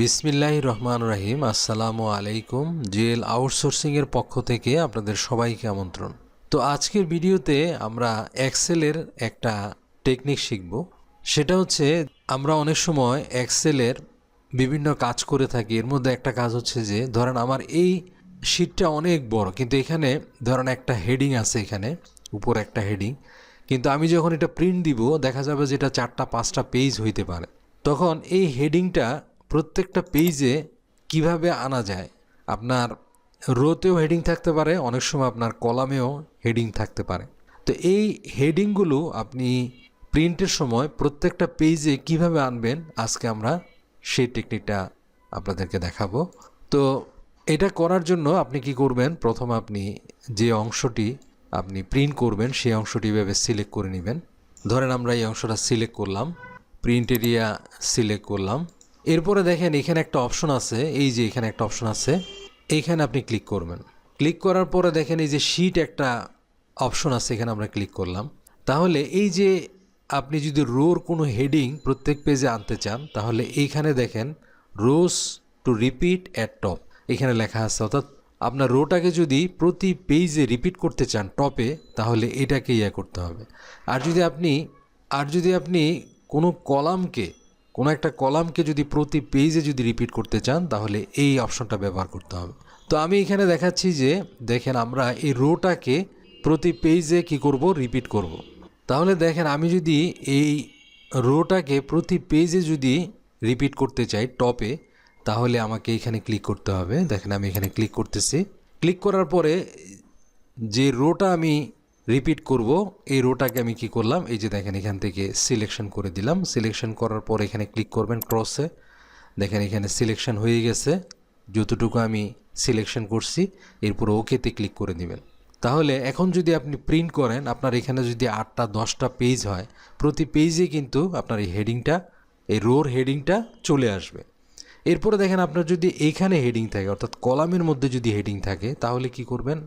বিসমিল্লাহ রহমান রাহিম। আসসালামু আলাইকুম। জেল আউটসোর্সিংয়ের পক্ষ থেকে আপনাদের সবাইকে আমন্ত্রণ। তো আজকের ভিডিওতে আমরা এক্সেলের একটা টেকনিক শিখব। সেটা হচ্ছে আমরা অনেক সময় এক্সেলের বিভিন্ন কাজ করে থাকি। এর মধ্যে একটা কাজ হচ্ছে যে, ধরেন আমার এই শিটটা অনেক বড়, কিন্তু এখানে ধরেন একটা হেডিং আছে এখানে, উপর একটা হেডিং কিন্তু আমি যখন এটা প্রিন্ট দিব, দেখা যাবে যে এটা চারটা, পাঁচটা পেজ হইতে পারে। তখন এই হেডিংটা প্রত্যেকটা পেজে কীভাবে আনা যায়? আপনার রোতেও হেডিং থাকতে পারে, অনেক সময় আপনার কলামেও হেডিং থাকতে পারে। তো এই হেডিংগুলো আপনি প্রিন্টের সময় প্রত্যেকটা পেজে কীভাবে আনবেন? আজকে আমরা সেই টেকনিকটা আপনাদেরকে দেখাবো। তো এটা করার জন্য আপনি কি করবেন? প্রথম আপনি যে অংশটি আপনি প্রিন্ট করবেন, সেই অংশটি এভাবে সিলেক্ট করে নেবেন। ধরেন আমরা এই অংশটা সিলেক্ট করলাম প্রিন্ট এরিয়া সিলেক্ট করলাম। এরপরে দেখেন এখানে একটা অপশন আছে, এই যে এখানে একটা অপশন আছে, এইখানে আপনি ক্লিক করবেন। ক্লিক করার পরে দেখেন এই যে শিট একটা অপশন আছে, এখানে আমরা ক্লিক করলাম। তাহলে এই যে আপনি যদি রোর কোনো হেডিং প্রত্যেক পেজে আনতে চান, তাহলে এইখানে দেখেন rows to repeat at top এখানে লেখা আছে। অর্থাৎ আপনার রোটাকে যদি প্রতি পেজে রিপিট করতে চান টপে তাহলে এটাকে ইয়ে করতে হবে। আর যদি আপনি, আর যদি আপনি কোনো কলামকে কোনো একটা কলামকে যদি প্রতি পেজে যদি রিপিট করতে চান, তাহলে এই অপশনটা ব্যবহার করতে হবে। তো আমি এখানে দেখাচ্ছি যে, দেখেন আমরা এই রোটাকে প্রতি পেজে কি করব? রিপিট করব। তাহলে দেখেন আমি যদি এই রোটাকে প্রতি পেজে যদি রিপিট করতে চাই টপে তাহলে আমাকে এখানে ক্লিক করতে হবে। দেখেন আমি এখানে ক্লিক করতেছি। ক্লিক করার পরে যে রোটা আমি রিপিট করব, এই রোটাকে আমি কি করলাম? এই যে দেখেন, এখান থেকে সিলেকশন করে দিলাম। সিলেকশন করার পর এখানে ক্লিক করবেন ক্রসে দেখেন, এখানে সিলেকশন হয়ে গেছে। যতটুকু আমি সিলেকশন করছি, এরপর ওকেতে ক্লিক করে দিবেন। তাহলে এখন যদি আপনি প্রিন্ট করেন, আপনার এখানে যদি আটটা, দশটা পেজ হয়, প্রতি পেজে কিন্তু আপনার এই হেডিংটা এই রোর হেডিংটা চলে আসবে। এরপরে দেখেন, আপনার যদি এখানে হেডিং থাকে, অর্থাৎ কলামের মধ্যে যদি হেডিং থাকে, তাহলে কি করবেন?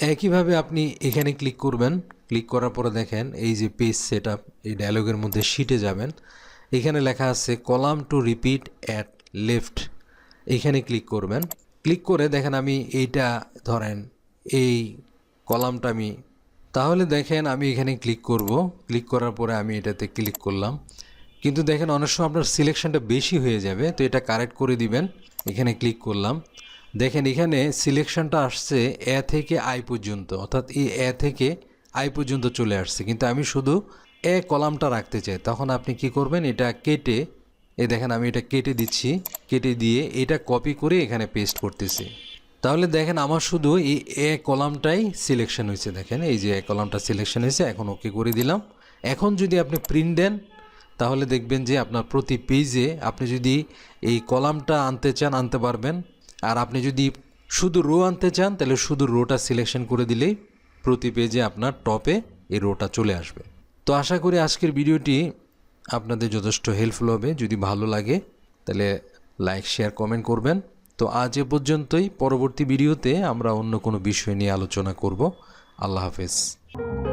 একইভাবে আপনি এখানে ক্লিক করবেন। ক্লিক করার পরে দেখেন, এই যে পেজ সেট এই ডায়লগের মধ্যে শিটে যাবেন। এখানে লেখা আছে, column to repeat at left এইখানে ক্লিক করবেন। ক্লিক করে দেখেন আমি এইটা, ধরেন, এই কলামটা আমি, তাহলে দেখেন আমি এখানে ক্লিক করব। ক্লিক করার পরে আমি এটাতে ক্লিক করলাম। কিন্তু দেখেন অনেক সময় আপনার সিলেকশনটা বেশি হয়ে যাবে, তো এটা কারেক্ট করে দিবেন। এখানে ক্লিক করলাম। দেখেন, এখানে সিলেকশনটা আসছে এ থেকে আই পর্যন্ত, অর্থাৎ এই এ থেকে আই পর্যন্ত চলে আসছে। কিন্তু আমি শুধু এ কলামটা রাখতে চাই। তখন আপনি কি করবেন, এটা কেটে এ দেখেন, আমি এটা কেটে দিচ্ছি, কেটে দিয়ে এটা কপি করে এখানে পেস্ট করতেছি। তাহলে দেখেন, আমার শুধু এই এ কলামটাই সিলেকশন হয়েছে। দেখেন, এই যে এ কলামটা সিলেকশন হয়েছে, এখন ওকে করে দিলাম। এখন যদি আপনি প্রিন্ট দেন, তাহলে দেখবেন যে আপনার প্রতি পেজে আপনি যদি এই কলামটা আনতে চান, আনতে পারবেন। আর আপনি যদি শুধু রো আনতে চান, তাহলে শুধু রোটা সিলেকশন করে দিলেই প্রতি পেজে আপনার টপে এই রোটা চলে আসবে। তো আশা করি আজকের ভিডিওটি আপনাদের যথেষ্ট হেল্পফুল হবে। যদি ভালো লাগে, তাহলে লাইক শেয়ার কমেন্ট করবেন। তো আজ এ পর্যন্তই। পরবর্তী ভিডিওতে আমরা অন্য কোনো বিষয় নিয়ে আলোচনা করব। আল্লাহ হাফেজ।